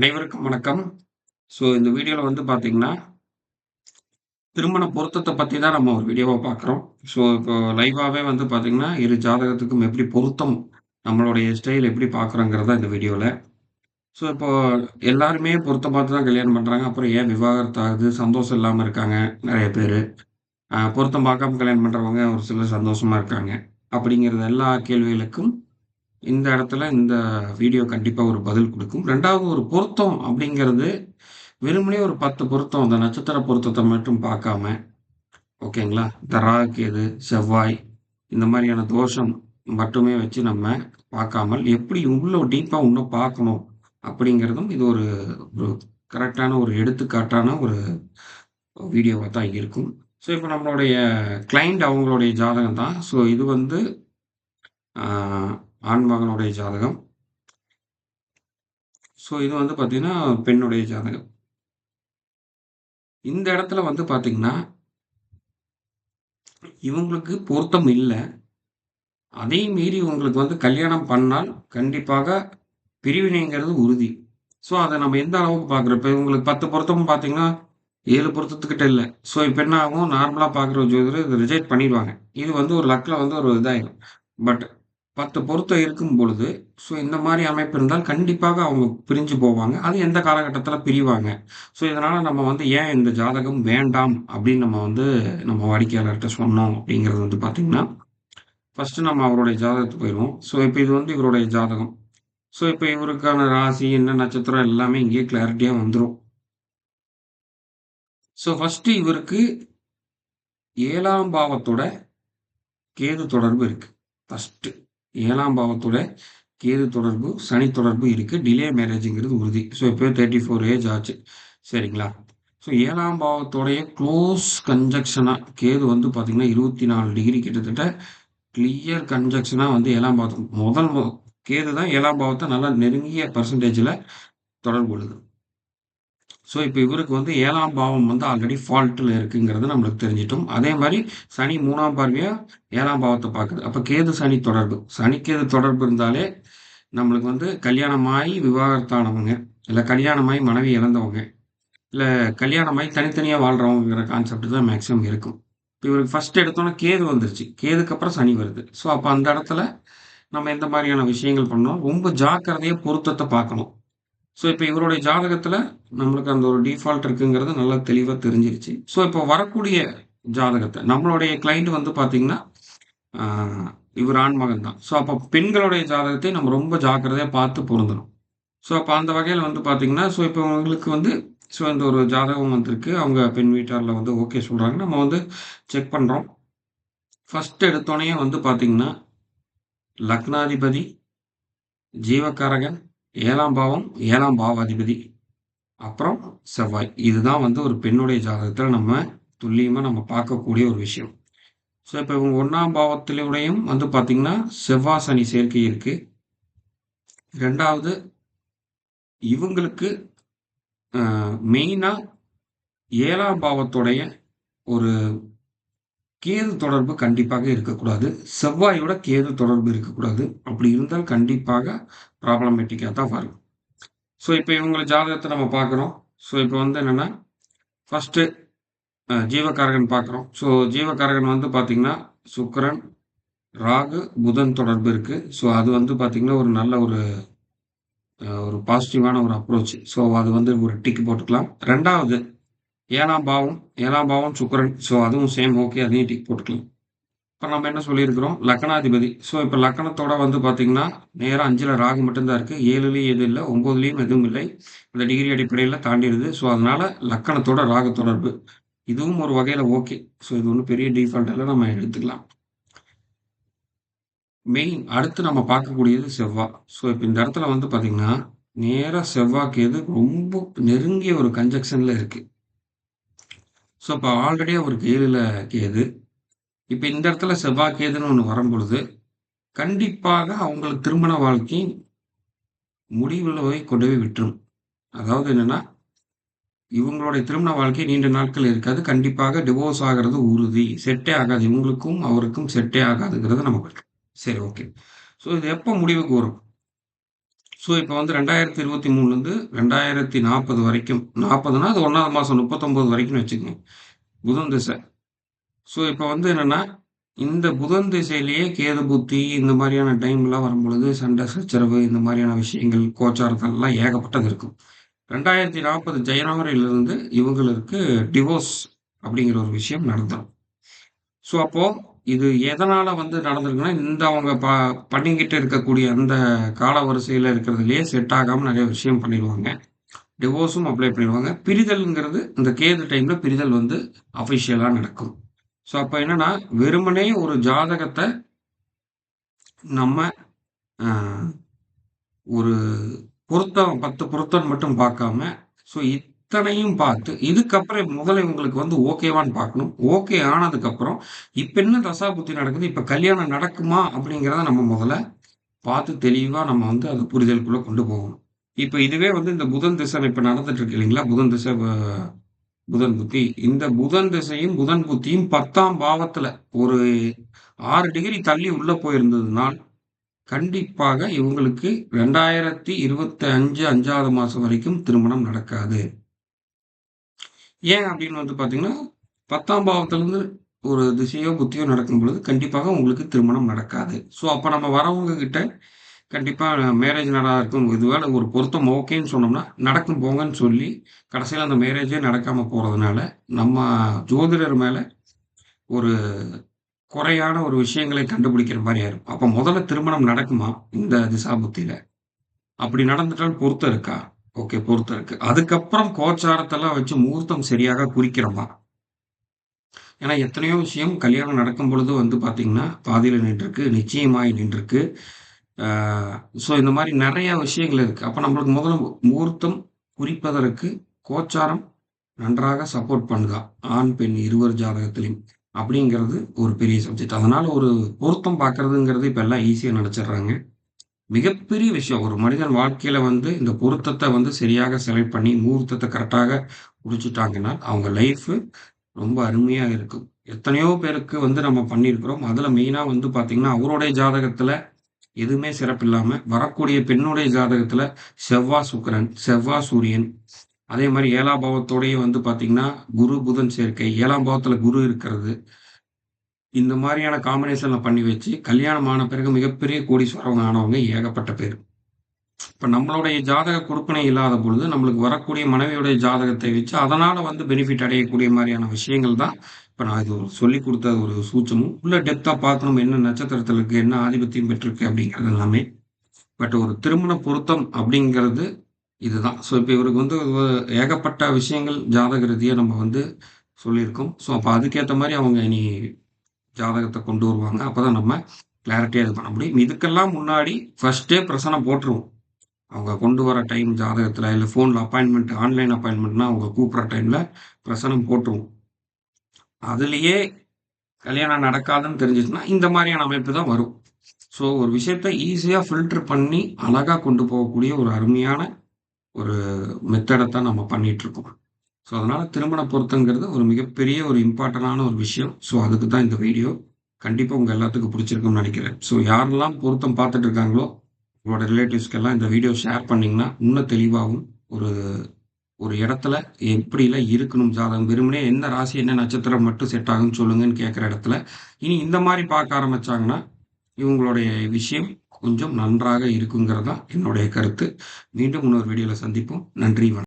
அனைவருக்கும் வணக்கம். ஸோ இந்த வீடியோவில் வந்து பார்த்தீங்கன்னா, திருமண பொருத்தத்தை பற்றி தான் நம்ம ஒரு வீடியோவை பார்க்குறோம். ஸோ இப்போ லைவாகவே வந்து பார்த்தீங்கன்னா, இரு ஜாதகத்துக்கும் எப்படி பொருத்தம் நம்மளுடைய ஸ்டைல் எப்படி பார்க்குறோங்கிறது தான் இந்த வீடியோவில் ஸோ இப்போ எல்லாருமே பொருத்தம் பார்த்து தான் கல்யாணம் பண்ணுறாங்க அப்புறம் ஏன் விவாகரத்து ஆகுது? சந்தோஷம் இல்லாமல் இருக்காங்க நிறைய பேர் பொருத்தம் பார்க்காம கல்யாணம் பண்ணுறவங்க ஒரு சிலர் சந்தோஷமாக இருக்காங்க. அப்படிங்கிறது எல்லா கேள்விகளுக்கும் இந்த இடத்துல இந்த வீடியோ கண்டிப்பாக ஒரு பதில் கொடுக்கும் ரெண்டாவது ஒரு பொருத்தம் அப்படிங்கிறது வெறுமனே ஒரு 10 பொருத்தம் அந்த நட்சத்திர பொருத்தத்தை மட்டும் பார்க்காம, ஓகேங்களா? இந்த ராகு, கேது, செவ்வாய் இந்த மாதிரியான தோஷம் மட்டுமே வச்சு நம்ம பார்க்காமல், எப்படி உள்ள டீப்பாக இன்னும் பார்க்கணும் அப்படிங்கிறதும் இது ஒரு ஒரு கரெக்டான ஒரு எடுத்துக்காட்டான ஒரு வீடியோவாக தான் இருக்கும். ஸோ இப்போ நம்மளுடைய கிளைண்ட் அவங்களுடைய ஜாதகம் தான். ஸோ இது வந்து ஆண்மகனுடைய ஜாதகம். ஸோ இது வந்து பார்த்தீங்கன்னா, பெண்ணுடைய ஜாதகம். இந்த இடத்துல வந்து பார்த்தீங்கன்னா இவங்களுக்கு பொருத்தம் இல்லை அதையும் மீறி இவங்களுக்கு வந்து கல்யாணம் பண்ணால் கண்டிப்பாக பிரிவினைங்கிறது உறுதி. ஸோ அதை நம்ம எந்த அளவுக்கு பார்க்குறோம்? இப்போ இவங்களுக்கு 10 பொருத்தமும் பார்த்தீங்கன்னா, ஏழு பொருத்தத்துக்கிட்ட இல்லை ஸோ இப்போ என்ன ஆகும்? நார்மலாக பார்க்குற ஜோதிடர் இத ரிஜெக்ட் பண்ணிடுவாங்க இது வந்து ஒரு லக்கில் வந்து ஒரு இதாகிடும் பட் 10 பொருத்தம் இருக்கும் பொழுது, ஸோ இந்த மாரி அமைப்பு இருந்தால் கண்டிப்பாக அவங்க பிரிஞ்சு போவாங்க. அது எந்த காலகட்டத்தில பிரிவாங்க. ஸோ இதனால நம்ம வந்து ஏன் இந்த ஜாதகம் வேண்டாம் அப்படின்னு நம்ம வந்து நம்ம வாடிக்கையாளர்ட்ட சொன்னோம் அப்படிங்கிறது வந்து பார்த்தீங்கன்னா, ஃபர்ஸ்ட்டு நம்ம அவருடைய ஜாதகத்துக்கு போயிருவோம். ஸோ இப்ப இது வந்து இவருடைய ஜாதகம். ஸோ இப்ப இவருக்கான ராசி, என்ன நட்சத்திரம் எல்லாமே இங்கேயே கிளாரிட்டியா வந்துரும். ஸோ ஃபர்ஸ்ட்டு இவருக்கு 7ஆம் பாவத்தோட கேது தொடர்பு இருக்கு. ஃபர்ஸ்ட்டு ஏழாம் பாவத்தோட கேது தொடர்பு, சனி தொடர்பு இருக்குது டிலே மேரேஜுங்கிறது உறுதி. ஸோ இப்போ தேர்ட்டி ஃபோர் ஏஜ் ஆச்சு. சரிங்களா? ஸோ ஏழாம் பாவத்தோடைய க்ளோஸ் கன்ஜக்ஷனாக கேது வந்து பார்த்திங்கன்னா இருபத்தி நாலு டிகிரி கிட்டத்தட்ட கிளியர் கன்ஜக்ஷனாக வந்து ஏழாம் பாவத்துக்கு முதல் கேது தான் ஏழாம் பாவத்தை நல்லா நெருங்கிய பர்சன்டேஜில் தொடர்பு கொள்ளுது. ஸோ இப்போ இவருக்கு வந்து ஏழாம் பாவம் வந்து ஆல்ரெடி ஃபால்ட்டில் இருக்குங்கிறது நம்மளுக்கு தெரிஞ்சிட்டோம். அதே மாதிரி சனி மூணாம் பார்வையாக ஏழாம் பாவத்தை பார்க்குது. அப்போ கேது, சனி தொடர்பு. சனிக்கேது தொடர்பு இருந்தாலே நம்மளுக்கு வந்து கல்யாணமாகி விவாகரத்தானவங்க, இல்லை கல்யாணமாகி மனைவி இழந்தவங்க, இல்லை கல்யாணமாகி தனித்தனியாக வாழ்கிறவங்கிற கான்செப்ட் தான் மேக்ஸிமம் இருக்கும். இப்போ இவருக்கு ஃபர்ஸ்ட் எடுத்தோன்னே கேது வந்துருச்சு. கேதுக்கு அப்புறம் சனி வருது. ஸோ அப்போ அந்த இடத்துல நம்ம எந்த மாதிரியான விஷயங்கள் பண்ணணும்? ரொம்ப ஜாக்கிரதையாக பொருத்தத்தை பார்க்கணும். ஸோ இப்போ இவருடைய ஜாதகத்தில் நம்மளுக்கு அந்த ஒரு டிஃபால்ட் இருக்குங்கிறது நல்லா தெளிவாக தெரிஞ்சிருச்சு. ஸோ இப்போ வரக்கூடிய ஜாதகத்தை நம்மளுடைய கிளைண்ட் வந்து பார்த்தீங்கன்னா, இவர் ஆண்மகன் தான். ஸோ அப்போ பெண்களுடைய ஜாதகத்தை நம்ம ரொம்ப ஜாக்கிரதையாக பார்த்து பொருந்தணும். ஸோ அப்போ அந்த வகையில் வந்து பார்த்தீங்கன்னா, ஸோ இப்போ உங்களுக்கு வந்து ஸோ இந்த ஒரு ஜாதகம் வந்திருக்கு. அவங்க பெண் வீட்டாரில் வந்து ஓகே சொல்கிறாங்க நம்ம வந்து செக் பண்ணுறோம் ஃபஸ்ட் எடுத்தோடனே வந்து பார்த்தீங்கன்னா, லக்னாதிபதி, ஜீவக்காரகன் ஏழாம் பாவம், ஏழாம் பாவாதிபதி, அப்புறம் செவ்வாய். இதுதான் வந்து ஒரு பெண்ணுடைய ஜாதகத்தில் நம்ம துல்லியமாக நம்ம பார்க்கக்கூடிய ஒரு விஷயம். ஸோ இப்போ இவங்க ஒன்றாம் பாவத்திலுடையும் வந்து பார்த்தீங்கன்னா, செவ்வாய், சனி சேர்க்கை இருக்கு. ரெண்டாவது இவங்களுக்கு மெயினாக ஏழாம் பாவத்துடைய ஒரு கேது தொடர்பு கண்டிப்பாக இருக்கக்கூடாது. செவ்வாயோட கேது தொடர்பு இருக்கக்கூடாது. அப்படி இருந்தால் கண்டிப்பாக ப்ராப்ளமேட்டிக்காக தான் வரும். ஸோ இப்போ இவங்களை ஜாதகத்தை நம்ம பார்க்குறோம். ஸோ இப்போ வந்து என்னென்னா ஃபர்ஸ்ட்டு ஜீவகாரகன் பார்க்குறோம். ஸோ ஜீவகாரகன் வந்து பார்த்திங்கன்னா சுக்கரன் ராகு, புதன் தொடர்பு இருக்குது ஸோ அது வந்து பார்த்திங்கன்னா ஒரு நல்ல ஒரு ஒரு பாசிட்டிவான ஒரு அப்ரோச். ஸோ அது வந்து ஒரு டிக்கு போட்டுக்கலாம். ரெண்டாவது ஏழாம் பாவம் ஏழாம் பாவம் சுக்கரன் ஸோ அதுவும் சேம் ஓகே. அதையும் டிக் போட்டுக்கலாம். இப்போ நம்ம என்ன சொல்லியிருக்கிறோம்? லக்னாதிபதி. ஸோ இப்போ லக்னத்தோட வந்து பார்த்தீங்கன்னா, நேராக அஞ்சில் ராகு மட்டும்தான் இருக்குது ஏழுலேயும் எதுவும் இல்லை ஒம்போதுலேயும் எதுவும் இல்லை. இந்த டிகிரி அடிப்படையில் தாண்டிடுது ஸோ அதனால் லக்கணத்தோட ராகு தொடர்பு. இதுவும் ஒரு வகையில் ஓகே. ஸோ இது ஒன்றும் பெரிய டிஃபால்ட்டில் நம்ம எடுத்துக்கலாம். மெயின் அடுத்து நம்ம பார்க்கக்கூடியது செவ்வாய். ஸோ இப்போ இந்த இடத்துல வந்து பார்த்தீங்கன்னா, நேராக செவ்வாய்க்கு எது ரொம்ப நெருங்கிய ஒரு கன்ஜெக்ஷனில் இருக்குது ஸோ இப்போ ஆல்ரெடி அவர் 7ல கேது. இப்போ இந்த இடத்துல செவ்வாய், கேதுன்னு ஒன்று வரும்பொழுது, கண்டிப்பாக அவங்களுக்கு திருமண வாழ்க்கை முடிவில் போய் கொண்டு போய் விட்டுரும். அதாவது என்னென்னா இவங்களுடைய திருமண வாழ்க்கை நீண்ட நாட்கள் இருக்காது. கண்டிப்பாக டிவோர்ஸ் ஆகுறது உறுதி. செட்டே ஆகாது. இவங்களுக்கும் அவருக்கும் செட்டே ஆகாதுங்கிறது நமக்கு சரி ஓகே. ஸோ இது எப்போ முடிவுக்கு வரும்? ஸோ இப்போ வந்து ரெண்டாயிரத்தி இருபத்தி மூணுலேருந்து ரெண்டாயிரத்தி நாற்பது வரைக்கும். நாற்பதுனா அது ஒன்றாவது மாதம் முப்பத்தொம்போது வரைக்கும்னு வச்சுக்கோங்க. புதன் திசை. ஸோ இப்போ வந்து என்னென்னா இந்த புதன் திசையிலேயே கேது புத்தி இந்த மாதிரியான டைம்லாம் வரும்பொழுது சண்டை சச்சரவு இந்த மாதிரியான விஷயங்கள் கோச்சாரத்தெல்லாம் ஏகப்பட்டது இருக்கும். ரெண்டாயிரத்தி நாற்பது ஜனவரியிலிருந்து இவங்களுக்கு டிவோர்ஸ் அப்படிங்கிற ஒரு விஷயம் நடந்துடும் ஸோ அப்போது இது எதனால் வந்து நடந்திருக்குன்னா இந்த அவங்க ப பண்ணிக்கிட்டு இருக்கக்கூடிய அந்த கால வரிசையில் இருக்கிறதுலையே செட் ஆகாமல் நிறைய விஷயம் பண்ணிடுவாங்க. டிவோர்ஸும் அப்ளை பண்ணிடுவாங்க. பிரிதல்ங்கிறது இந்த கேது டைமில் பிரிதல் வந்து அஃபிஷியலாக நடக்கும். ஸோ அப்போ என்னன்னா வெறுமனே ஒரு ஜாதகத்தை நம்ம ஒரு பொருத்தம் பத்து பொருத்தம் மட்டும் பார்க்காம ஸோ இத்தனையும் பார்த்து இதுக்கப்புறம் முதல்ல இவங்களுக்கு வந்து ஓகேவான்னு பார்க்கணும். ஓகே ஆனதுக்கப்புறம் இப்போ என்ன தசா புத்தி நடக்குது? இப்போ கல்யாணம் நடக்குமா அப்படிங்கிறத நம்ம முதல்ல பார்த்து தெளிவாக நம்ம வந்து அது புரிதலுக்குள்ளே கொண்டு போகணும். இப்போ இதுவே வந்து இந்த புதன் திசை இப்போ நடந்துட்டு இருக்கு இல்லைங்களா? புதன் திசை புதன் புத்தி. இந்த புதன் திசையும் புதன் புத்தியும் பத்தாம் பாவத்தில் ஒரு ஆறு டிகிரி தள்ளி உள்ளே போயிருந்ததுனால் கண்டிப்பாக இவங்களுக்கு ரெண்டாயிரத்தி இருபத்தி அஞ்சு அஞ்சாவது மாதம் வரைக்கும் திருமணம் நடக்காது. ஏன் அப்படின்னு வந்து பார்த்தீங்கன்னா பத்தாம் பாவத்திலேருந்து ஒரு திசையோ புத்தியோ நடக்கும் பொழுது கண்டிப்பாக உங்களுக்கு திருமணம் நடக்காது. ஸோ அப்போ நம்ம வரவங்க கிட்ட கண்டிப்பாக மேரேஜ் நல்லா இருக்கும். இதுவேளை ஒரு பொருத்தம் ஓகேன்னு சொன்னோம்னா நடக்கும் போங்கன்னு சொல்லி கடைசியில் அந்த மேரேஜே நடக்காமல் போகிறதுனால நம்ம ஜோதிடர் மேலே ஒரு குறையான ஒரு விஷயங்களை கண்டுபிடிக்கிற மாதிரி ஆயிரும் அப்போ முதல்ல திருமணம் நடக்குமா இந்த திசா புத்தியில்? அப்படி நடந்துட்டால் பொருத்தம் இருக்கா? ஓகே பொருத்தம் இருக்கு அதுக்கப்புறம் கோச்சாரத்தெல்லாம் வச்சு முகூர்த்தம் சரியாக குறிக்கிறோமா ஏன்னா எத்தனையோ விஷயம் கல்யாணம் நடக்கும் பொழுது வந்து பார்த்தீங்கன்னா பாதியில் நின்றுருக்கு நிச்சயமாய் நின்றுருக்கு. ஸோ இந்த மாதிரி நிறைய விஷயங்கள் இருக்குது அப்போ நம்மளுக்கு முதல்ல முகூர்த்தம் குறிப்பதற்கு கோச்சாரம் நன்றாக சப்போர்ட் பண்ணுதா? ஆண் பெண் இருவர் ஜாதகத்திலையும் அப்படிங்கிறது ஒரு பெரிய சப்ஜெக்ட் அதனால் ஒரு பொருத்தம் பார்க்குறதுங்கிறது இப்போ எல்லாம் ஈஸியாக நினச்சிட்றாங்க மிகப்பெரிய விஷயம். ஒரு மனிதன் வாழ்க்கையில வந்து இந்த பொருத்தத்தை வந்து சரியாக செலக்ட் பண்ணி முகூர்த்தத்தை கரெக்டாக முடிச்சுட்டாங்கன்னா அவங்க லைஃப் ரொம்ப அருமையாக இருக்கும். எத்தனையோ பேருக்கு வந்து நம்ம பண்ணியிருக்கிறோம். அதில் மெயினாக வந்து பார்த்திங்கன்னா அவருடைய ஜாதகத்தில் எதுவுமே சிறப்பு இல்லாம வரக்கூடிய பெண்ணுடைய ஜாதகத்துல செவ்வா சுக்கரன் செவ்வா சூரியன் அதே மாதிரி ஏழாம் பாவத்தோடய வந்து பாத்தீங்கன்னா குரு புதன் சேர்க்கை ஏழாம் பாவத்துல குரு இருக்கிறது இந்த மாதிரியான காம்பினேஷன்ல பண்ணி வச்சு கல்யாணம் ஆன பிறகு மிகப்பெரிய கோடீஸ்வரவங்க ஆனவங்க ஏகப்பட்ட பேர். இப்ப நம்மளுடைய ஜாதக கொடுப்பனை இல்லாத பொழுது நம்மளுக்கு வரக்கூடிய மனைவியுடைய ஜாதகத்தை வச்சு அதனால வந்து பெனிஃபிட் அடையக்கூடிய மாதிரியான விஷயங்கள் தான் இப்போ நான் இது சொல்லி கொடுத்த ஒரு சூச்சமும். உள்ள டெப்த்தாக பார்க்கணும் என்ன நட்சத்திரத்தில் இருக்கு என்ன ஆதிபத்தியம் பெற்றிருக்கு அப்படிங்கிறது எல்லாமே. பட் ஒரு திருமண பொருத்தம் அப்படிங்கிறது இதுதான். ஸோ இப்போ இவருக்கு வந்து ஏகப்பட்ட விஷயங்கள் ஜாதக ரீதியாக நம்ம வந்து சொல்லியிருக்கோம். ஸோ அப்போ அதுக்கேற்ற மாதிரி அவங்க இனி ஜாதகத்தை கொண்டு வருவாங்க. அப்போ தான் நம்ம கிளாரிட்டியாக இது பண்ண முடியும். இதுக்கெல்லாம் முன்னாடி ஃபஸ்ட்டே பிரசனம் போட்டுருவோம். அவங்க கொண்டு வர டைம் ஜாதகத்தில் இல்லை ஃபோனில் அப்பாயின்மெண்ட் ஆன்லைன் அப்பாயின்மெண்ட்னா அவங்க கூப்பிட்ற டைமில் பிரசனம் போட்டுருவோம். அதுலேயே கல்யாணம் நடக்காதுன்னு தெரிஞ்சிச்சுன்னா இந்த மாதிரியான அமைப்பு தான் வரும். ஸோ ஒரு விஷயத்த ஈஸியாக ஃபில்டர் பண்ணி அழகாக கொண்டு போகக்கூடிய ஒரு அருமையான ஒரு மெத்தடை தான் நம்ம பண்ணிகிட்ருக்கோம் ஸோ அதனால் திருமண பொருத்தங்கிறது ஒரு மிகப்பெரிய ஒரு இம்பார்ட்டண்டான ஒரு விஷயம். ஸோ அதுக்கு தான் இந்த வீடியோ கண்டிப்பாக உங்கள் எல்லாத்துக்கும் பிடிச்சிருக்கும்னு நினைக்கிறேன். ஸோ யாரெல்லாம் பொருத்தம் பார்த்துட்டு இருக்காங்களோ உங்களோட ரிலேட்டிவ்ஸ்க்கெல்லாம் இந்த வீடியோ ஷேர் பண்ணிங்கன்னா இன்னும் தெளிவாகவும் ஒரு ஒரு இடத்துல எப்படிலாம் இருக்கணும் ஜாதகம். வெறுமனே என்ன ராசி என்ன நட்சத்திரம் மட்டும் செட் ஆகும்னு சொல்லுங்கன்னு கேட்குற இடத்துல. இனி இந்த மாதிரி பார்க்க ஆரம்பிச்சாங்கன்னா இவங்களுடைய விஷயம் கொஞ்சம் நன்றாக இருக்குங்கிறதா என்னுடைய கருத்து. மீண்டும் இன்னொரு வீடியோவில் சந்திப்போம். நன்றி வணக்கம்.